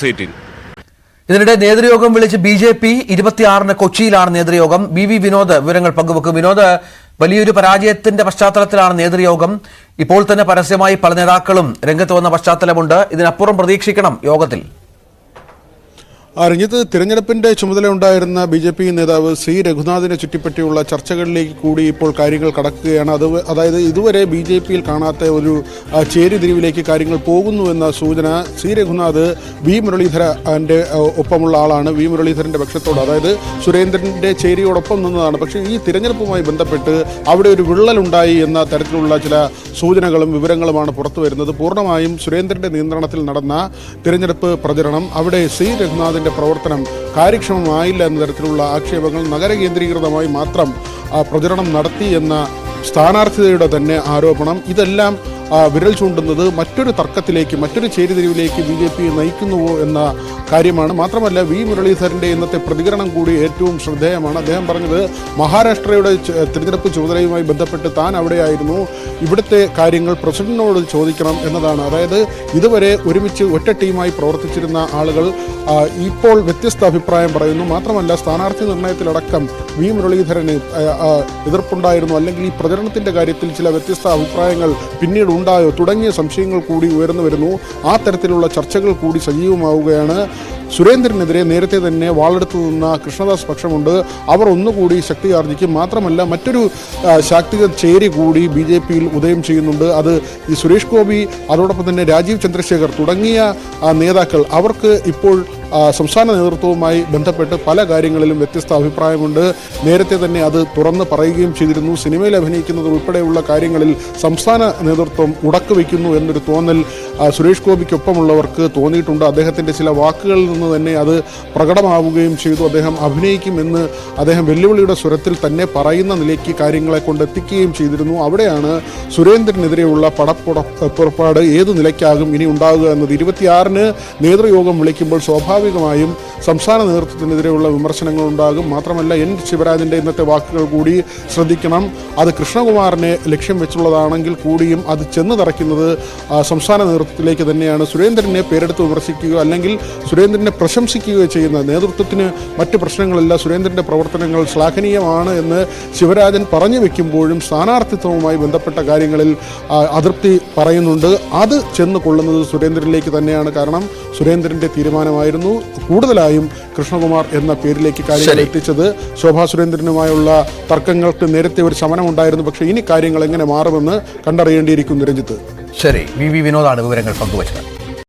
സീറ്റിൽ ഇതിനിടെ നേതൃയോഗം വിളിച്ച് ബി ജെ പി ഇരുപത്തിയാറിന് കൊച്ചിയിലാണ് നേതൃയോഗം. ബി വി വിനോദ് വിവരങ്ങൾ പങ്കുവെക്കും. വിനോദ് വലിയൊരു പരാജയത്തിന്റെ പശ്ചാത്തലത്തിലാണ് നേതൃയോഗം. ഇപ്പോൾ തന്നെ പരസ്യമായി പല നേതാക്കളും രംഗത്ത് വന്ന പശ്ചാത്തലമുണ്ട്. ഇതിനപ്പുറം പ്രതീക്ഷിക്കണം യോഗത്തിൽ. രഞ്ജിത്ത് തിരഞ്ഞെടുപ്പിന്റെ ചുമതല ഉണ്ടായിരുന്ന ബി ജെ പി നേതാവ് സി രഘുനാഥിനെ ചുറ്റിപ്പറ്റിയുള്ള ചർച്ചകളിലേക്ക് കൂടി ഇപ്പോൾ കാര്യങ്ങൾ കടക്കുകയാണ്. അത് അതായത് ഇതുവരെ ബി ജെ പിയിൽ കാണാത്ത ഒരു ചേരിതിരിവിലേക്ക് കാര്യങ്ങൾ പോകുന്നു എന്ന സൂചന സി രഘുനാഥ് വി മുരളീധരന്റെ ഒപ്പമുള്ള ആളാണ്. വി മുരളീധരന്റെ പക്ഷത്തോട് അതായത് സുരേന്ദ്രന്റെ ചേരിയോടൊപ്പം നിന്നതാണ്. പക്ഷേ ഈ തിരഞ്ഞെടുപ്പുമായി ബന്ധപ്പെട്ട് അവിടെ ഒരു വിള്ളലുണ്ടായി എന്ന തരത്തിലുള്ള ചില സൂചനകളും വിവരങ്ങളുമാണ് പുറത്തു വരുന്നത് പൂർണമായും സുരേന്ദ്രന്റെ നിയന്ത്രണത്തിൽ നടന്ന തിരഞ്ഞെടുപ്പ് പ്രചരണം അവിടെ സി രഘുനാഥിന്റെ പ്രവർത്തനം കാര്യക്ഷമമായില്ല എന്ന തരത്തിലുള്ള ആക്ഷേപങ്ങൾ നഗര കേന്ദ്രീകൃതമായി മാത്രം പ്രചരണം നടത്തി എന്ന സ്ഥാനാർത്ഥിതയുടെ തന്നെ ആരോപണം. ഇതെല്ലാം വിരൽ ചൂണ്ടുന്നത് മറ്റൊരു തർക്കത്തിലേക്ക് മറ്റൊരു ചേരിതിരിവിലേക്ക് ബി ജെ പി നയിക്കുന്നുവോ എന്ന കാര്യമാണ്. മാത്രമല്ല വി മുരളീധരന്റെ ഇന്നത്തെ പ്രതികരണം കൂടി ഏറ്റവും ശ്രദ്ധേയമാണ്. അദ്ദേഹം പറഞ്ഞത് മഹാരാഷ്ട്രയുടെ തിരഞ്ഞെടുപ്പ് ചുമതലയുമായി ബന്ധപ്പെട്ട് താൻ അവിടെയായിരുന്നു. ഇവിടുത്തെ കാര്യങ്ങൾ പ്രസിഡന്റിനോട് ചോദിക്കണം എന്നതാണ്. അതായത് ഇതുവരെ ഒരുമിച്ച് ഒറ്റ ടീമായി പ്രവർത്തിച്ചിരുന്ന ആളുകൾ ഇപ്പോൾ വ്യത്യസ്ത അഭിപ്രായം പറയുന്നു. മാത്രമല്ല സ്ഥാനാർത്ഥി നിർണയത്തിലടക്കം വി മുരളീധരന് എതിർപ്പുണ്ടായിരുന്നു. അല്ലെങ്കിൽ ഈ പ്രചരണത്തിന്റെ കാര്യത്തിൽ ചില വ്യത്യസ്ത അഭിപ്രായങ്ങൾ പിന്നീട് ഉണ്ടായോ? തുടങ്ങിയ സംശയങ്ങൾ കൂടി ഉയർന്നു വരുന്നു. ആ തരത്തിലുള്ള ചർച്ചകൾ കൂടി സജീവമാവുകയാണ്. സുരേന്ദ്രനെതിരെ നേരത്തെ തന്നെ വാളെടുത്തു നിന്ന കൃഷ്ണദാസ് പക്ഷമുണ്ട്. അവർ ഒന്നുകൂടി ശക്തി ആർജിക്കും. മാത്രമല്ല മറ്റൊരു ശാക്തിക ചേരി കൂടി ബി ജെ പിയിൽ ഉദയം ചെയ്യുന്നുണ്ട്. അത് ഈ സുരേഷ് ഗോപി അതോടൊപ്പം തന്നെ രാജീവ് ചന്ദ്രശേഖർ തുടങ്ങിയ നേതാക്കൾ. അവർക്ക് ഇപ്പോൾ സംസ്ഥാന നേതൃത്വവുമായി ബന്ധപ്പെട്ട് പല കാര്യങ്ങളിലും വ്യത്യസ്ത അഭിപ്രായമുണ്ട്. നേരത്തെ തന്നെ അത് തുറന്ന് പറയുകയും ചെയ്തിരുന്നു. സിനിമയിൽ അഭിനയിക്കുന്നത് ഉൾപ്പെടെയുള്ള കാര്യങ്ങളിൽ സംസ്ഥാന നേതൃത്വം ഉടക്കുവയ്ക്കുന്നു എന്നൊരു തോന്നൽ സുരേഷ് ഗോപിക്കൊപ്പമുള്ളവർക്ക് തോന്നിയിട്ടുണ്ട്. അദ്ദേഹത്തിന്റെ ചില വാക്കുകളിൽ നിന്ന് തന്നെ അത് പ്രകടമാവുകയും ചെയ്തു. അദ്ദേഹം അഭിനയിക്കുമെന്ന് അദ്ദേഹം വെല്ലുവിളിയുടെ സ്വരത്തിൽ തന്നെ പറയുന്ന നിലയ്ക്ക് കാര്യങ്ങളെ കൊണ്ടെത്തിക്കുകയും ചെയ്തിരുന്നു. അവിടെയാണ് സുരേന്ദ്രനെതിരെയുള്ള പടപ്പുറ പുറപ്പാട് ഏത് നിലയ്ക്കാകും ഇനി ഉണ്ടാകുക എന്നത്. ഇരുപത്തിയാറിന് നേതൃയോഗം വിളിക്കുമ്പോൾ സ്വാഭാവികമായും സംസ്ഥാന നേതൃത്വത്തിനെതിരെയുള്ള വിമർശനങ്ങൾ ഉണ്ടാകും. മാത്രമല്ല എൻ ശിവരാജിന്റെ ഇന്നത്തെ വാക്കുകൾ കൂടി ശ്രദ്ധിക്കണം. അത് കൃഷ്ണകുമാറിനെ ലക്ഷ്യം വെച്ചുള്ളതാണെങ്കിൽ കൂടിയും അത് ചെന്ന് തറയ്ക്കുന്നത് സംസ്ഥാന സംസ്ഥാന നേതൃത്വത്തിലേക്ക് തന്നെയാണ് സുരേന്ദ്രനെ പേരെടുത്ത് വിമർശിക്കുകയോ അല്ലെങ്കിൽ സുരേന്ദ്രനെ പ്രശംസിക്കുകയോ ചെയ്യുന്നത് നേതൃത്വത്തിന് മറ്റ് പ്രശ്നങ്ങളല്ല. സുരേന്ദ്രന്റെ പ്രവർത്തനങ്ങൾ ശ്ലാഘനീയമാണ് എന്ന് ശിവരാജൻ പറഞ്ഞു വെക്കുമ്പോഴും സ്ഥാനാർത്ഥിത്വവുമായി ബന്ധപ്പെട്ട കാര്യങ്ങളിൽ അതൃപ്തി പറയുന്നുണ്ട്. അത് ചെന്ന് കൊള്ളുന്നത് സുരേന്ദ്രനിലേക്ക് തന്നെയാണ്. കാരണം സുരേന്ദ്രന്റെ തീരുമാനമായിരുന്നു കൂടുതലായും കൃഷ്ണകുമാർ എന്ന പേരിലേക്ക് കാര്യങ്ങൾ എത്തിച്ചത്. ശോഭാ സുരേന്ദ്രനുമായുള്ള തർക്കങ്ങൾക്ക് നേരത്തെ ഒരു ശമനമുണ്ടായിരുന്നു. പക്ഷേ ഇനി കാര്യങ്ങൾ എങ്ങനെ മാറുമെന്ന് കണ്ടറിയേണ്ടിയിരിക്കുന്നു രഞ്ജിത്ത്. ശരി. വി വി വിനോദാണ് വിവരങ്ങൾ പങ്കുവച്ചത്.